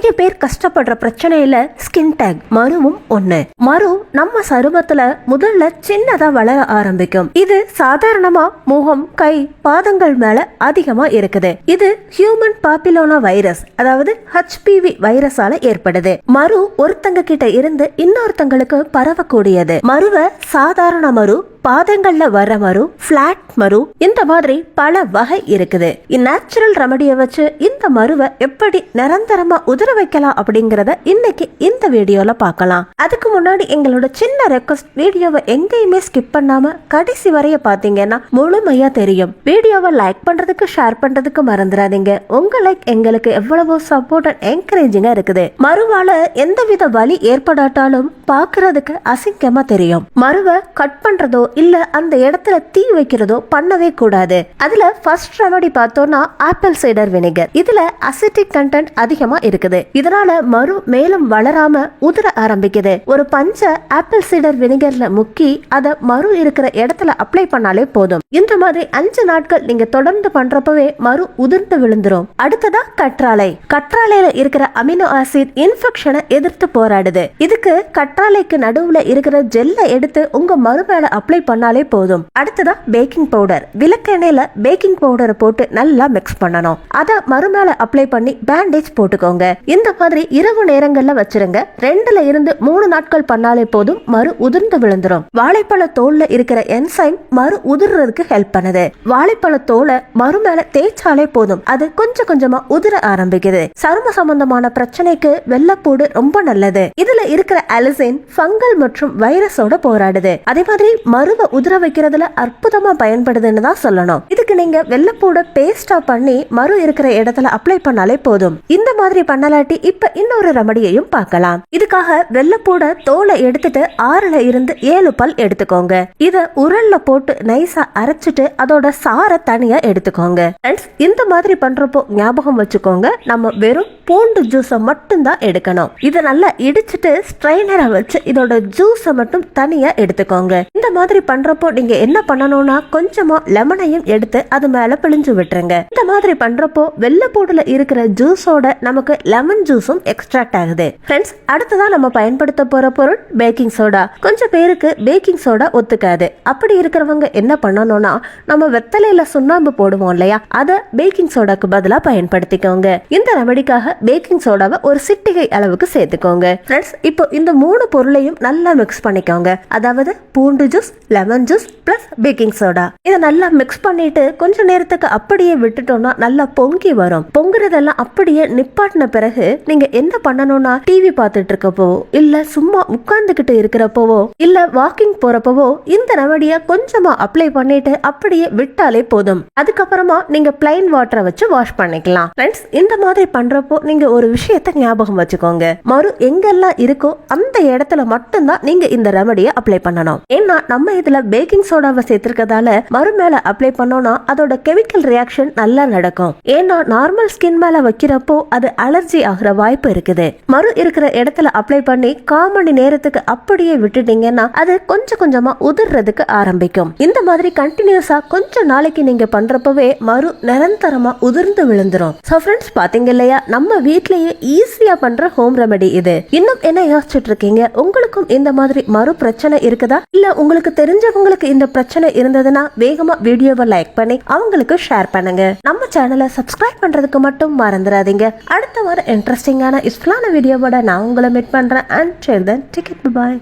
நிறைய பேர் கஷ்டப்படுற பிரச்சனையில ஸ்கின் டேக் மருவும் ஒண்ணு. மரு நம்ம சருமத்துல முதல்ல சின்னதா வளர ஆரம்பிக்கும். இது சாதாரணமா முகம் கை பாதங்கள் மேல அதிகமா இருக்குது. இது ஹியூமன் பாப்பிலோனா வைரஸ் அதாவது ஹெச்பிவி வைரஸால ஏற்படுது. மரு ஒருத்தங்க கிட்ட இருந்து இன்னொருத்தங்களுக்கு பரவக்கூடியது. மருவ சாதாரண மரு பாதங்கள்ல வர மரு பிளாட் மரு இந்த மாதிரி பல வகை இருக்குது. இந்நேச்சுரல் ரெமடியை வச்சு இந்த மருவை எப்படி நிரந்தரமா உதிர வைக்கலாம் அப்படிங்கறத இன்னைக்கு இந்த வீடியோல பார்க்கலாம். அதுக்கு முன்னாடி எங்களோட சின்ன ரெக்வஸ்ட் வீடியோவை எங்கேயுமே ஸ்கிப் பண்ணாம கடைசி வரைய பாத்தீங்கன்னா முழுமையா தெரியும். வீடியோவை லைக் பண்றதுக்கு ஷேர் பண்றதுக்கு மறந்துடாதீங்க. உங்க லைக் எங்களுக்கு எவ்வளவோ சப்போர்ட் அண்ட் என்கரேஜிங்கா இருக்குது. மறுவால எந்தவித வலி ஏற்படாட்டாலும் பாக்குறதுக்கு அசிங்கமா தெரியும். மருவை கட் பண்றதோ இல்ல அந்த இடத்துல தீ வைக்கிறதோ பண்ணவே கூடாது. அதுல ஃபர்ஸ்ட் ரெமடி பார்த்தோம்னா ஆப்பிள் சைடர் வினிகர் இதுல அசிட்டிக் கண்டென்ட் அதிகமா இருக்குது. இதனால மறு மேலும் வளராம உதிர ஆரம்பிக்குது. ஒரு பஞ்ச ஆப்பிள் சைடர் வினிகர்ல முக்கி அதை மறு இருக்கிற இடத்துல அப்ளை பண்ணாலே போதும். இந்த மாதிரி அஞ்சு நாட்கள் நீங்க தொடர்ந்து பண்றப்பவே மறு உதிர்ந்து விழுந்துரும். அடுத்ததா கற்றாழை. கற்றாழையில இருக்கிற அமினோ ஆசிட் இன்ஃபெக்ஷனை எதிர்த்து போராடுது. இதுக்கு கற்றாழைக்கு நடுவுல இருக்கிற ஜெல்லை எடுத்து உங்க மறு மேல அப்ளை பண்ணாலே போதும். அடுத்ததா பேக்கிங் பவுடர் விளக்கெண்ணெயில பேக்கிங் பவுடரை போட்டு நல்லா மிக்ஸ் பண்ணணும். அத மறுமேல அப்ளை பண்ணி பேண்டேஜ் போட்டுக்கோங்க. இந்த மாதிரி இரவு நேரங்கள்ல வச்சிருங்க. ரெண்டுல இருந்து மூணு நாட்கள் பண்ணாலே போதும் மறு உதிர்ந்து விழுந்துரும். வாழைப்பழ தோல்ல இருக்கிற என்சைம் மறு உதிர்றதுக்கு ஹெல்ப் பண்ணுது. வாழைப்பழ தோலை மறுமேல தேய்ச்சாலே போதும். அது கொஞ்சம் கொஞ்சமா உதிர ஆரம்பிக்குது. சரும சம்பந்தமான பிரச்சனைக்கு வெள்ளப்பூடு ரொம்ப நல்லது. இதுல இருக்கிற அலசின் ஃபங்கல் மற்றும் வைரஸோட போராடுது. அதே மாதிரி மறு மருவ உதிர வைக்கிறதுல அற்புதமா பயன்படுதுன்னு தான் சொல்லணும். இதுக்கு நீங்க வெள்ளப்பூட பேஸ்டா பண்ணி மறு இருக்கிற இடத்துல அப்ளை பண்ணாலே போதும். இந்த மாதிரி பண்ணலாட்டி இப்ப இன்னொரு ரெமடியையும் பார்க்கலாம். இதுக்காக வெள்ளப்பூட தோலை எடுத்துட்டு ஆறுல இருந்து ஏழு பல் எடுத்துக்கோங்க. இத உரல்ல போட்டு நைஸா அரைச்சிட்டு அதோட சாரை தனியா எடுத்துக்கோங்க. இந்த மாதிரி பண்றப்போ ஞாபகம் வச்சுக்கோங்க. நம்ம வெறும் பூண்டு ஜூஸை மட்டும்தான் எடுக்கணும். இதை நல்லா இடிச்சிட்டு ஸ்ட்ரைனரை வச்சு இதோட ஜூஸை மட்டும் தனியா எடுத்துக்கோங்க. இந்த மாதிரி பண்றப்போ நீங்க என்ன பண்ணணும்னா கொஞ்சமா லெமனையும் எடுத்து அது மேல பிழிஞ்சு விட்டுருங்க. இந்த மாதிரி பண்றப்போ வெள்ளைப்பூடுல இருக்கிற ஜூஸோட நமக்கு லெமன் ஜூஸும் எக்ஸ்ட்ராக்ட் ஆகுது. ஃப்ரெண்ட்ஸ் அடுத்ததான் நம்ம பயன்படுத்த போற பொருள் பேக்கிங் சோடா கொஞ்சம் பேருக்கு பேக்கிங் சோடா ஒத்துக்காது. அப்படி இருக்கிறவங்க என்ன பண்ணணும்னா நம்ம வெத்தலையில சுண்ணாம்பு போடுவோம் இல்லையா? அதை பேக்கிங் சோடாக்கு பதிலாக பயன்படுத்திக்கோங்க. இந்த ரெமடிக்காக பேக்கிங் சோடாவை ஒரு சிட்டிகை அளவுக்கு சேர்த்துக்கோங்க. ஃப்ரெண்ட்ஸ் இப்போ இந்த மூணு பொருளையும் நல்லா மிக்ஸ் பண்ணிக்கோங்க. அதாவது பூண்டு juice lemon juice plus baking soda இதை நல்லா மிக்ஸ் பண்ணிட்டு கொஞ்ச நேரத்துக்கு அப்படியே விட்டுட்டோம்னா நல்லா பொங்கி வரும். பொங்குறதெல்லாம் அப்படியே நிப்பாட்டின பிறகு நீங்க என்ன பண்ணணும்னா டிவி பார்த்துட்டு இருக்கப்போ இல்ல சும்மா உட்கார்ந்துகிட்டு இருக்கிறப்பவோ இல்ல வாக்கிங் போறப்பவோ இந்த ரெமடியை கொஞ்சமா அப்ளை பண்ணிட்டு அப்படியே விட்டாலே போதும். அதுக்கப்புறமா நீங்க பிளைன் வாட்டரை வச்சு வாஷ் பண்ணிக்கலாம். ஃப்ரெண்ட்ஸ் இந்த மாதிரி பண்றப்போ நீங்க ஒரு விஷயத்தை ஞாபகம் வச்சுக்கோங்க. மறு எங்கெல்லாம் இருக்கோ அந்த இடத்துல மட்டும்தான் நீங்க இந்த ரெமடியை அப்ளை பண்ணணும். ஏன்னா நம்ம இதுல பேக்கிங் சோடாவை சேர்த்திருக்கதால மறு மேல அப்ளை பண்ணோம்னா அதோட கெமிக்கல் ரியாக்ஷன் நல்லா நடக்கும். ஏன்னா நார்மல் ஸ்கின் மேல வைக்கிறப்போ அது அலர்ஜி ஆகிற வாய்ப்பு இருக்குது. மறு இருக்கிற இடத்துல அப்ளை பண்ணி கால் மணி நேரத்துக்கு அப்படியே விட்டுட்டீங்கன்னா அது கொஞ்சம் கொஞ்சமா உதிர்றதுக்கு ஆரம்பிக்கும். இந்த மாதிரி கண்டினியூஸா கொஞ்ச நாளைக்கு நீங்க பண்றப்பவே மறு நிரந்தரமா உதிர்ந்து விழுந்துரும். சோ ஃப்ரெண்ட்ஸ் பாத்தீங்க இல்லையா? நம்ம வீட்லயே ஈஸியா பண்ற ஹோம் ரெமெடி இது. இன்னும் என்ன யோசிச்சுட்டு இருக்கீங்க உங்களுக்கும் இந்த மாதிரி மறு பிரச்சனை இருக்குதா? இல்ல உங்களுக்கு தெரிஞ்சவங்களுக்கு இந்த பிரச்சனை இருந்ததுன்னா வேகமா வீடியோவை லைக் பண்ணி அவங்களுக்கு ஷேர் பண்ணுங்க. நம்ம சேனலை சப்ஸ்கிரைப் பண்றதுக்கு மட்டும் மறந்துடாதீங்க. அடுத்த வாரம் இன்ட்ரெஸ்டிங்கான இஸ்லான வீடியோவோட நான் உங்களை மீட் பண்றேன். And ticket bye